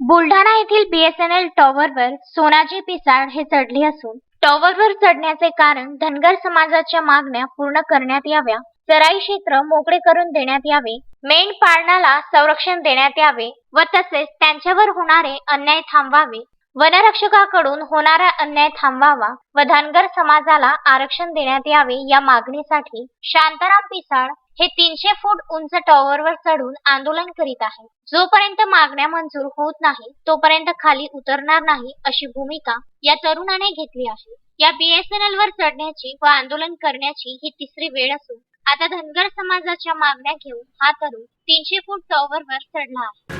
बुलढाणा येथील बीएसएनएल टॉवरवर सोनाजी पिसाळ हे चढले असून टॉवरवर चढण्याचे कारण धनगर समाजाच्या मागण्या पूर्ण करण्यात याव्या चराई क्षेत्र मोकळे करून देण्यात यावे मेंढपाळनाला संरक्षण देण्यात यावे व तसेच त्यांच्यावर होणारे अन्याय थांबवावे वनरक्षकाकडून होणारा अन्याय थांबवावा व धनगर समाजाला आरक्षण देण्यात यावे या मागणीसाठी शांताराम पिसाळ हे तीनशे फूट उंच टॉवरवर चढून आंदोलन करीत आहे जोपर्यंत मागण्या मंजूर होत नाही तोपर्यंत खाली उतरणार नाही अशी भूमिका या तरुणाने घेतली आहे. या बीएसएनएल वर चढण्याची व आंदोलन करण्याची ही तिसरी वेळ असून आता धनगर समाजाच्या मागण्या घेऊन हा तरुण तीनशे फूट टॉवरवर चढला आहे.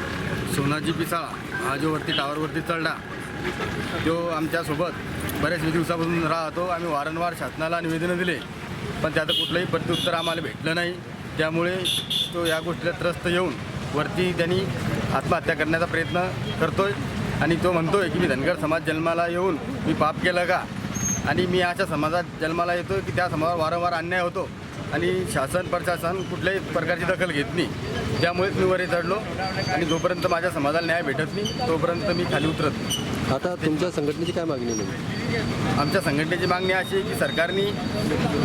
सोनाजी पिसाळा हा जो वरती टॉवरवरती चढला तो आमच्यासोबत बऱ्याच दिवसापासून राहतो. आम्ही वारंवार शासनाला निवेदनं दिले. पण त्याचं कुठलंही प्रत्युत्तर आम्हाला भेटलं नाही. त्यामुळे तो या गोष्टीला त्रस्त येऊन वरती त्यांनी आत्महत्या करण्याचा प्रयत्न करतोय. आणि तो म्हणतोय की मी धनगर समाज जन्माला येऊन मी पाप केलं का? आणि मी अशा समाजात जन्माला येतो की त्या समाजावर वारंवार अन्याय होतो आणि शासन प्रशासन कुठल्याही प्रकारची दखल घेत नाही. त्यामुळेच मी वरी चढलो आणि जोपर्यंत माझ्या समाजाला न्याय भेटत नाही तोपर्यंत मी खाली उतरत नाही. आता तुमच्या संघटनेची काय मागणी नाही आमच्या संघटनेची मागणी अशी आहे की सरकारने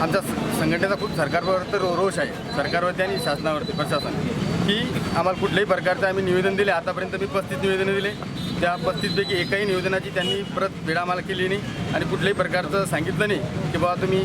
आमच्या स- संघटनेचा खूप सरकारवर तर रोष आहे. सरकारवरती आणि शासनावरती प्रशासन की आम्हाला कुठल्याही प्रकारचं आम्ही निवेदन दिले. आतापर्यंत मी पस्तीस निवेदनं दिले. त्या पस्तीसपैकी एकही निवेदनाची त्यांनी परत वेळ आम्हाला केली नाही आणि कुठल्याही प्रकारचं सांगितलं नाही की बाबा तुम्ही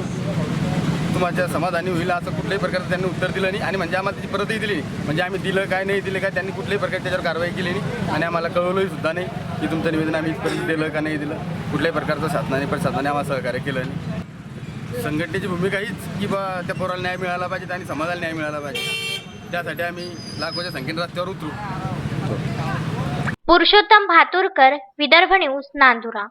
तुमच्या समाधानी होईल असं कुठल्याही प्रकारचं त्यांनी उत्तर दिलं नाही आणि म्हणजे आम्हाला त्याची परतही दिली नाही. म्हणजे आम्ही दिलं काय नाही दिलं काय त्यांनी कुठल्याही प्रकारे त्याच्यावर कारवाई केली नाही आणि आम्हाला कळवलंही सुद्धा नाही की तुमचं निवेदन आम्ही इथपर्यंत दिलं का नाही दिलं. कुठल्याही प्रकारचं शासनाने प्रशासनाने आम्हाला सहकार्य केलं नाही. संघटनेची भूमिका हीच की बा त्या पोराला न्याय मिळाला पाहिजे आणि समाजाला न्याय मिळाला पाहिजे. त्यासाठी आम्ही लाखोच्या संख्येने रस्त्यावर उतरू. पुरुषोत्तम भातुरकर विदर्भ न्यूज नांदुरा.